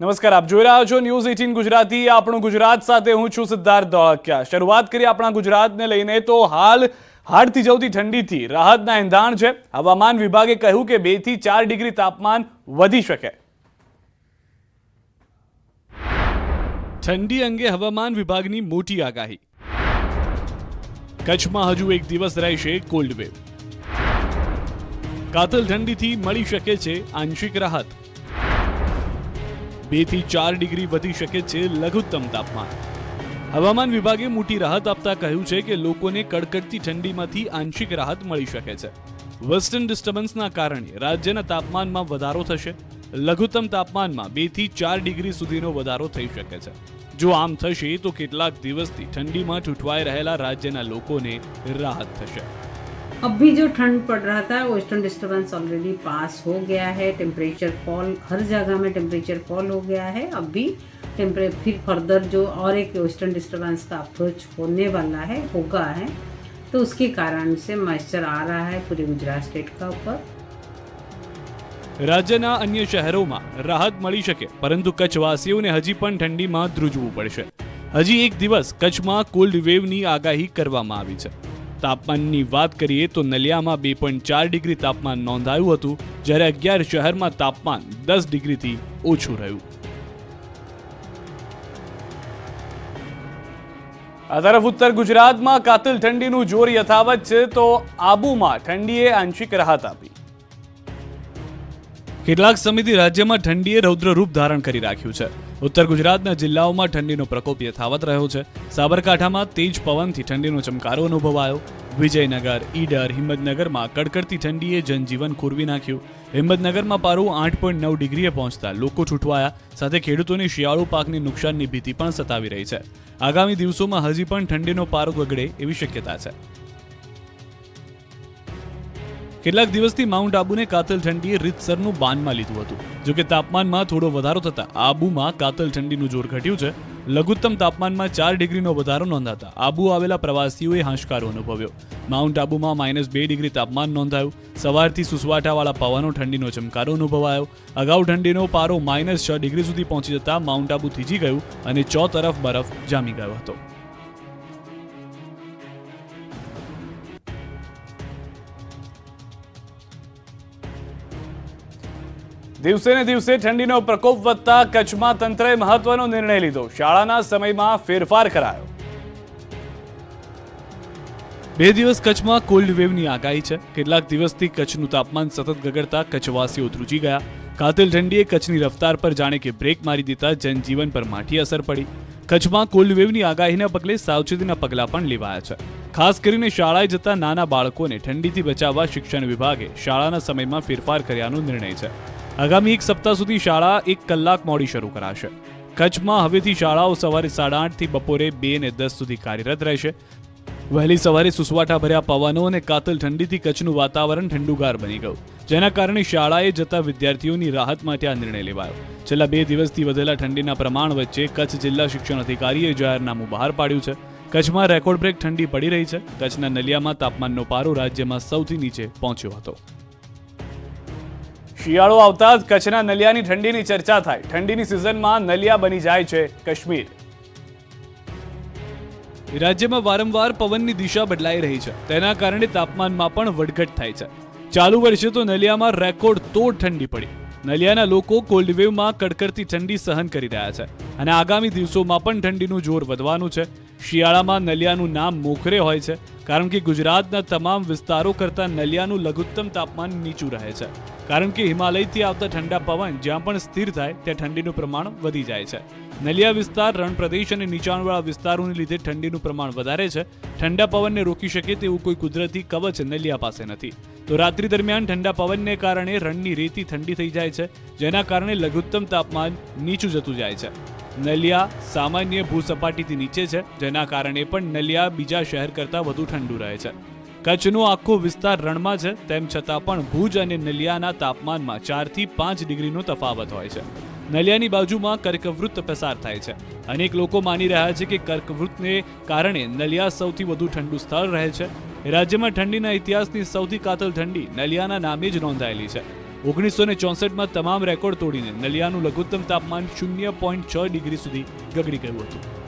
નમસ્કાર, આપ જોઈ રહ્યા છો ન્યૂઝ એટીન ગુજરાતી. આપણું ગુજરાત સાથે હું છું સિદ્ધાર્થ ધોળકિયા. શરૂઆત કરી આપણા ગુજરાતને લઈને તો હાલ હાડથી જવતી ઠંડીથી રાહતના એંધાણ છે. હવામાન વિભાગે કહ્યું કે બેથી ચાર ડિગ્રી તાપમાન વધી શકે. ઠંડી અંગે હવામાન વિભાગની મોટી આગાહી. કચ્છમાં હજુ એક દિવસ રહેશે કોલ્ડ વેવ કાતલ ઠંડીથી મળી શકે છે આંશિક રાહત. બેથી ચાર ડિગ્રી વધી શકે છે લઘુત્તમ તાપમાન. હવામાન વિભાગે મોટી રાહત આપતા કહ્યું છે કે લોકોને કડકડતી ઠંડીમાંથી આંશિક રાહત મળી શકે છે. વેસ્ટર્ન ડિસ્ટર્બન્સના કારણે રાજ્યના તાપમાનમાં વધારો થશે. લઘુત્તમ તાપમાનમાં બેથી ચાર ડિગ્રી સુધીનો વધારો થઈ શકે છે. જો આમ થશે તો કેટલાક દિવસથી ઠંડીમાં ઠૂંઠવાઈ રહેલા રાજ્યના લોકોને રાહત થશે. अब भी जो ठंड पड़ रहा था वेस्टर्न डिस्टर्बेंस ऑलरेडी पास हो गया है टेम्परेचर फॉल हर जगह में टेम्परेचर फॉल हो गया है अब भी टेम्परे फिर फर्दर जो और एक वेस्टर्न डिस्टर्बेंस का अप्रोच होने वाला है होगा है तो उसके कारण से मॉइस्चर आ रहा है पूरे गुजरात स्टेट का ऊपर રાજ્યના અન્ય શહેરોમાં રાહત મળી શકે પરંતુ કચ્છવાસીઓને હજી પણ ઠંડીમાં ધ્રુજવું પડશે હજી એક દિવસ કચ્છમાં કોલ્ડ વેવની આગાહી કરવામાં આવી છે તાપમાનની વાત કરીએ તો નલિયામાં બે પોઈન્ટ ચાર ડિગ્રી તાપમાન નોંધાયું હતું, જ્યારે અગિયાર શહેરમાં તાપમાન દસ ડિગ્રીથી ઓછું રહ્યું. આ તરફ ઉત્તર ગુજરાતમાં કાતિલ ઠંડીનું જોર યથાવત છે, તો આબુમાં ઠંડીએ આંશિક રાહત આપી. કેટલાક સમયથી રાજ્યમાં ઠંડીએ રૌદ્ર રૂપ ધારણ કરી રાખ્યું છે. ઉત્તર ગુજરાતના જિલ્લાઓમાં ઠંડીનો પ્રકોપ યથાવત રહ્યો છે. સાબરકાંઠામાં તેજ પવનથી ઠંડીનો ચમકારો અનુભવાયો. વિજયનગર, ઈડર, હિંમતનગરમાં કડકડતી ઠંડીએ જનજીવન ખોરવી નાખ્યું. હિંમતનગરમાં પારો આઠ પોઈન્ટ નવ ડિગ્રીએ પહોંચતા લોકો છૂટવાયા. સાથે ખેડૂતોની શિયાળુ પાકની નુકસાનની ભીતિ પણ સતાવી રહી છે. આગામી દિવસોમાં હજી પણ ઠંડીનો પારો ગગડે એવી શક્યતા છે. કેટલાક દિવસથી માઉન્ટ આબુને કાતલ ઠંડીએ રીતસરનું બાનમાં લીધું હતું. જોકે તાપમાનમાં થોડો વધારો થતા આબુમાં કાતલ ઠંડીનું જોર ઘટ્યું છે. લઘુત્તમ તાપમાનમાં ચાર ડિગ્રીનો વધારો નોંધાતા આબુ આવેલા પ્રવાસીઓએ હાશકારો અનુભવ્યો. માઉન્ટ આબુમાં માઇનસ બે ડિગ્રી તાપમાન નોંધાયું. સવારથી સુસવાટાવાળા પવનો ઠંડીનો ચમકારો અનુભવાયો. અગાઉ ઠંડીનો પારો માઇનસ છ ડિગ્રી સુધી પહોંચી જતા માઉન્ટ આબુ થીજી ગયું અને ચો તરફ બરફ જામી ગયો હતો. દિવસે ને દિવસે ઠંડીનો પ્રકોપ વધતા કચ્છમાં તંત્રએ મહત્વનો નિર્ણય લીધો. શાળાના સમયમાં ફેરફાર કરાયો. બે દિવસ કચ્છમાં કોલ્ડ વેવની આગાહી છે. કેટલાક દિવસથી કચ્છનું તાપમાન સતત ગગડતા કચ્છવાસીઓ ધ્રુજી ગયા. કાતિલ ઠંડીએ કચ્છની રફતાર પર જાણે કે બ્રેક મારી દેતા જનજીવન પર માઠી અસર પડી. કચ્છમાં કોલ્ડ વેવની આગાહીના પગલે સાવચેતીના પગલાં પણ લેવાયા છે. ખાસ કરીને શાળાએ જતા નાના બાળકોને ઠંડીથી બચાવવા શિક્ષણ વિભાગે શાળાના સમયમાં ફેરફાર કર્યાનો નિર્ણય છે. આગામી એક સપ્તાહ સુધી શાળા એક કલાક મોડી શરૂ કરાશે. કચ્છમાં હવેથી શાળાઓ સવારે સાડા આઠથી બપોરે બે ને દસ સુધી કાર્યરત રહેશે. વહેલી સવારે સુસવાટા ભર્યા પવનો અને કાતલ ઠંડીથી કચ્છનું વાતાવરણ ઠંડુગાર બની ગયું. જેના કારણે શાળાએ જતા વિદ્યાર્થીઓની રાહત માટે આ નિર્ણય લેવાયો. છેલ્લા બે દિવસથી વધેલા ઠંડીના પ્રમાણ વચ્ચે કચ્છ જિલ્લા શિક્ષણ અધિકારીએ જાહેરનામું બહાર પાડ્યું છે. કચ્છમાં રેકોર્ડ બ્રેક ઠંડી પડી રહી છે. કચ્છના નલિયામાં તાપમાનનો પારો રાજ્યમાં સૌથી નીચે પહોંચ્યો હતો. શિયાળો આવતા જ કચ્છના નલિયાની ઠંડીની ચર્ચા થાય. ઠંડીની સિઝનમાં નલિયા બની જાય છે કાશ્મીર. રાજ્યમાં વારંવાર પવનની દિશા બદલાઈ રહી છે. તેના કારણે તાપમાનમાં પણ વધઘટ થાય છે. ચાલુ વર્ષે તો નલિયામાં રેકોર્ડ તોડ ઠંડી પડી. નલિયાના લોકો કોલ્ડ કડકડતી ઠંડી સહન કરી રહ્યા છે અને આગામી દિવસોમાં પણ ઠંડીનું જોર વધવાનું છે. શિયાળામાં નલિયાનું નામ મોખરે હોય છે. કારણ કે ગુજરાતના તમામ વિસ્તારો કરતાં નલિયાનું લઘુત્તમ તાપમાન નીચું રહે છે. કારણ કે હિમાલયથી આવતા ઠંડા પવન જ્યાં પણ સ્થિર થાય, ત્યાં ઠંડીનું પ્રમાણ વધી જાય છે. નલિયા વિસ્તાર રણ પ્રદેશ અને નીચાણવાળા વિસ્તારોને લીધે ઠંડીનું પ્રમાણ વધારે છે. ઠંડા પવનને રોકી શકે તેવું કોઈ કુદરતી કવચ નલિયા પાસે નથી. તો રાત્રિ દરમિયાન ઠંડા પવનને કારણે રણની રેતી ઠંડી થઈ જાય છે, જેના કારણે લઘુત્તમ તાપમાન નીચું જતું જાય છે. નલિયા સામાન્ય ભૂસપાટીથી નીચે છે, જેના કારણે પણ નલિયા બીજા શહેર કરતાં વધુ ઠંડુ રહે છે. કચ્છનો આખો વિસ્તાર રણમાં છે, તેમ છતાં પણ ભુજ અને નલિયાના તાપમાનમાં ચારથી પાંચ ડિગ્રીનો તફાવત હોય છે. નલિયાની બાજુમાં કર્કવૃત્ત પસાર થાય છે. અનેક લોકો માની રહ્યા છે કે કર્કવૃત્તને કારણે નલિયા સૌથી વધુ ઠંડુ સ્થળ રહે છે. રાજ્યમાં ઠંડીના ઇતિહાસની સૌથી કાતલ ઠંડી નલિયાના નામે જ નોંધાયેલી છે. ઓગણીસો ને ચોસઠમાં તમામ રેકોર્ડ તોડીને નલિયાનું લઘુત્તમ તાપમાન શૂન્ય પોઈન્ટ છ ડિગ્રી સુધી ગગડી ગયું હતું.